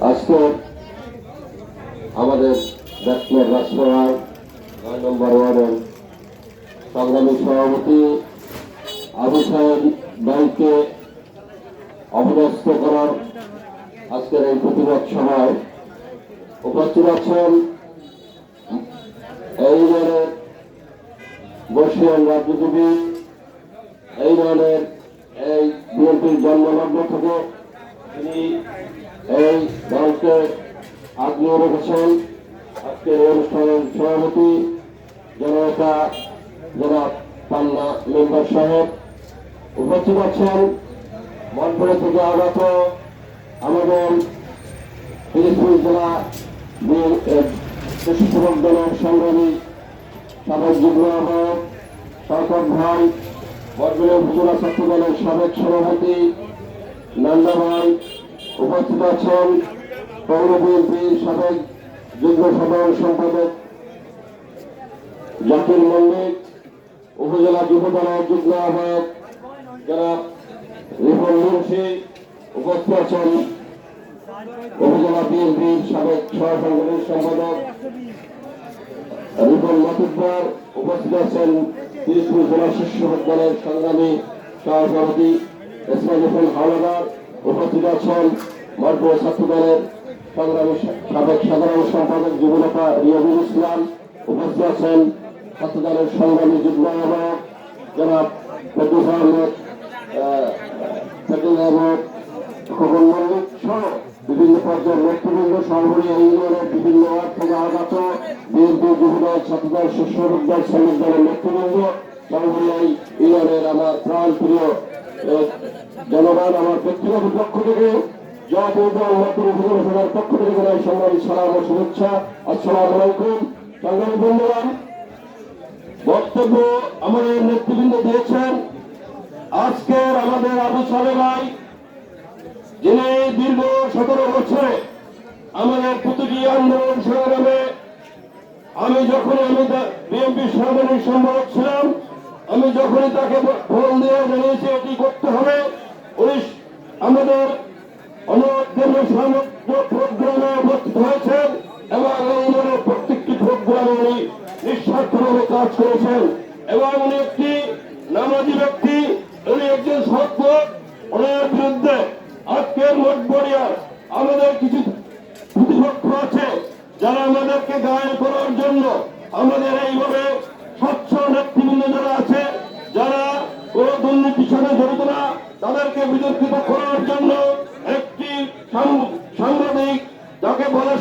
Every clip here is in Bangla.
আজকে আমাদের ব্যাটসম্যান রাজসভার নয় নম্বর ওয়ার্ডের সংগ্রামী সভাপতি আবু সাহেব ভাইকে অপদস্থ করার আজকের এই প্রতিবাদ সভায় উপস্থিত আছেন এই দলের বর্ষিয়ান রাজনীতিবিদ, এই দলের এই বিএনপির জন্মলগ্ন থেকে তিনি এই দলকে আগিয়ে রেখেছেন আজকের অনুষ্ঠানের সভাপতি জনতা জনাব পান্না মেম্বার সাহেব উপস্থিত আছেন। মনপুরে থেকে আগত আমাদের পিরিজপুর জেলা কৃষক দলের সংগ্রামী সাবেক যুগ্ম আহ্বায়ক শওকত ভাই বরগুনা উপজেলা ছাত্র দলের সাবেক সভাপতি নান্না ভাই উপস্থিত আছেন পৌর বিএনপির সাবেক যুগ্ম সাধারণ সম্পাদক জাকির মল্লিক, উপজেলা যুব দলের যুগ্ম আহ্বায়ক যারা রিপন মুন্সি উপস্থিত আছেন উপজেলা বিএনপির সাবেক সহসংগঠন সম্পাদক রিপন মাতুব্বর, উপস্থিত আছেন তিরিশপুর জেলা শিশু দলের সংগ্রামী সহসভাপতি ইসমাইল হাওলাদার উপস্থিত আছেন মরপুর ছাত্র দলের সাবেক সাধারণ সম্পাদক যুবনেতা রিয়াজুল ইসলাম, উপস্থিত আছেন ছাত্র সংগ্রামী যুগ্ম আহ্বায়ক জনাব বিভিন্ন পর্যায়ের নেতৃবৃন্দ এই ইউনিয়নের বিভিন্ন ওয়ার্ড থেকে আগত বিএনপি যুবদল, ছাত্রদল শিক্ষক দল, শ্রমিক দলের নেতৃবৃন্দ ইউনিয়নের আমার প্রাণ প্রিয় জনগণ আমার ব্যক্তিগত পক্ষ থেকে। সভার পক্ষ থেকে জানাই সংগ্রামী সালাম ও শুভেচ্ছা। আসসালামু আলাইকুম। সংগ্রামী বন্ধুগণ বক্তব্য আমাদের নেতৃবৃন্দ দিয়েছেন। আজকের আমাদের আবু সালে ভাই, যিনি দীর্ঘ সতেরো বছরে আমাদের প্রতিটি আন্দোলন সংগ্রামে আমি যখন আমি বিএনপি সাংগঠনিক সম্পাদক ছিলাম আমি যখনই তাকে ফোন দিয়ে জানিয়েছি এটি করতে হবে উনি আমাদের অনেক প্রোগ্রামে উপস্থিত হয়েছেন এবং ধরনের প্রত্যেকটি প্রোগ্রামে উনি নিঃস্বার্থভাবে কাজ করেছেন এবং উনি একটি নামাজি ব্যক্তি, উনি একজন সত্য। ওনার বিরুদ্ধে আজকের মঠবরিয়ার আমাদের কিছু প্রতিপক্ষ আছে যারা আমাদেরকে গায়ে করার জন্য আমাদের এইভাবে সাথে জড়িত তাদেরকে বিতর্কিত করার জন্য একটি সাংবাদিক, যাকে বলে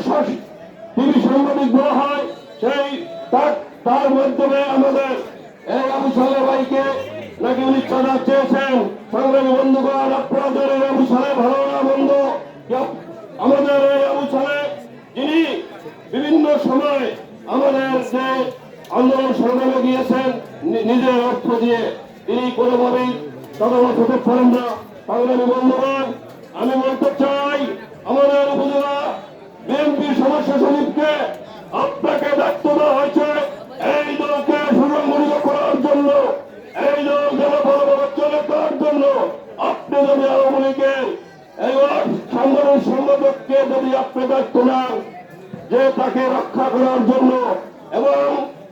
টিভি সাংবাদিক বলা হয়, সেই তার মাধ্যমে আমাদের এই আবু সালে ভাইকে নাকি উনি চাঁদা চেয়েছেন। সংগ্রামী বন্ধুগণ, আপনাদের এই আবু সালে ভালো না, বন্ধ আমাদের এই আবু সালে যিনি বিভিন্ন সময় আমাদের যে আন্দোলন সংগ্রামে গিয়েছেন নি- নিজের অর্থ দিয়ে তিনি আমি বলতে চাই, আমাদের উপজেলা বিএনপি সদস্য সচিবকে আপনাকে দায়িত্ব দেওয়া হয়েছে এই দলকে সুসংগঠিত করার জন্য, এই দল জনবলভাবে চলে করার জন্য। আপনি যদি আওয়ামী লীগের এই সাংগঠনিক সম্পাদককে যদি আপনি দায়িত্ব নেন, যে তাকে রক্ষা করার জন্য, এবং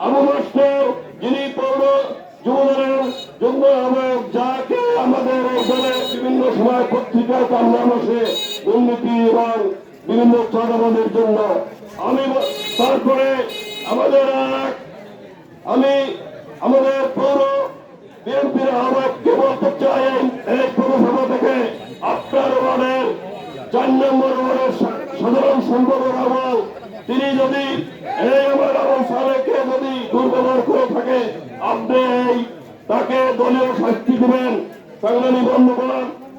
আবু মাস্টার যিনি সময় পত্রিকায় তার আসে দুর্নীতি এবং বিভিন্ন চাঁদাবাদের জন্য। আমি তারপরে আমাদের আমি আমাদের পৌর বিএনপির আহ্বায়ককে বলতে চাই এই- পৌরসভা থেকে আপনার ওয়ার্ডের চার নম্বর ওয়ার্ডের সাধারণ সম্পাদক আহ্বায়ক তিনি যদি এই আমার আবু সালেকে যদি দুর্ব্যবহার করে থাকে, আপনি এই তাকে দলীয় শাস্তি দেবেন। সংগ্রামী বন্ধুগণ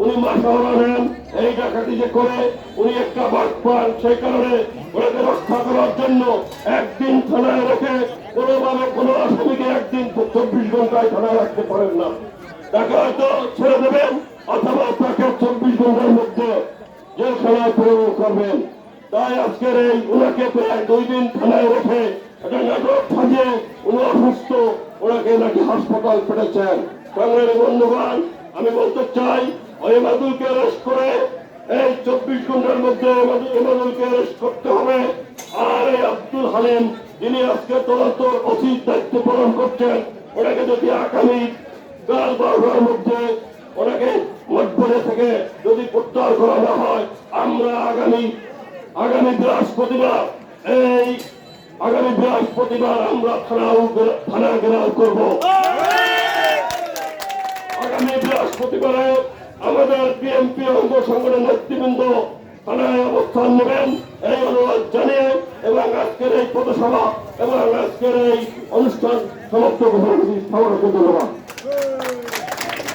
উনি মাসাওয়ারা নেন এই ডাকাতি যে করে উনি একটা বাদ পান সেই কারণে ওনাকে রক্ষা করার জন্য একদিন থানায় রেখে কোনোভাবে কোনো আসামিকে একদিন চব্বিশ ঘন্টায় থানায় রাখতে পারেন না। তাকে হয়তো ছেড়ে দেবেন, অথবা তাকে চব্বিশ ঘণ্টার মধ্যে জেলখানায় প্রেরণ করবেন। তাই আজকের এই উনাকে প্রায় দুই দিন থানায় রেখে একটা নাটক সাজিয়ে উনি অসুস্থ, ওনাকে নাকি হাসপাতাল পেটেছেন সংগ্রামী বন্ধুবান আমি বলতে চাই ওই মাদুলকে অ্যারেস্ট করে এই চব্বিশ ঘণ্টার মধ্যে এমাদুলকে অ্যারেস্ট করতে হবে। আর এই আব্দুল হালিম, যিনি আজকে তদন্ত অতীত দায়িত্ব পালন করছেন, ওনাকে যদি আগামী কাল বারোটার মধ্যে ওনাকে মঠবনে থেকে যদি প্রত্যাহার করা না হয়, আমরা আগামী আগামী বৃহস্পতিবার এই, আগামী বৃহস্পতিবার আমরা থানা থানা ঘেরাও করব। আগামী বৃহস্পতিবারে আমাদের বিএনপি অঙ্গ সংগঠন নেতৃবৃন্দ থানায় অবস্থান নেবেন। এই অনুরোধ জানিয়ে এবং আজকের এই পথসভা এবং আজকের এই অনুষ্ঠান সমস্ত ঘটনা ধন্যবাদ।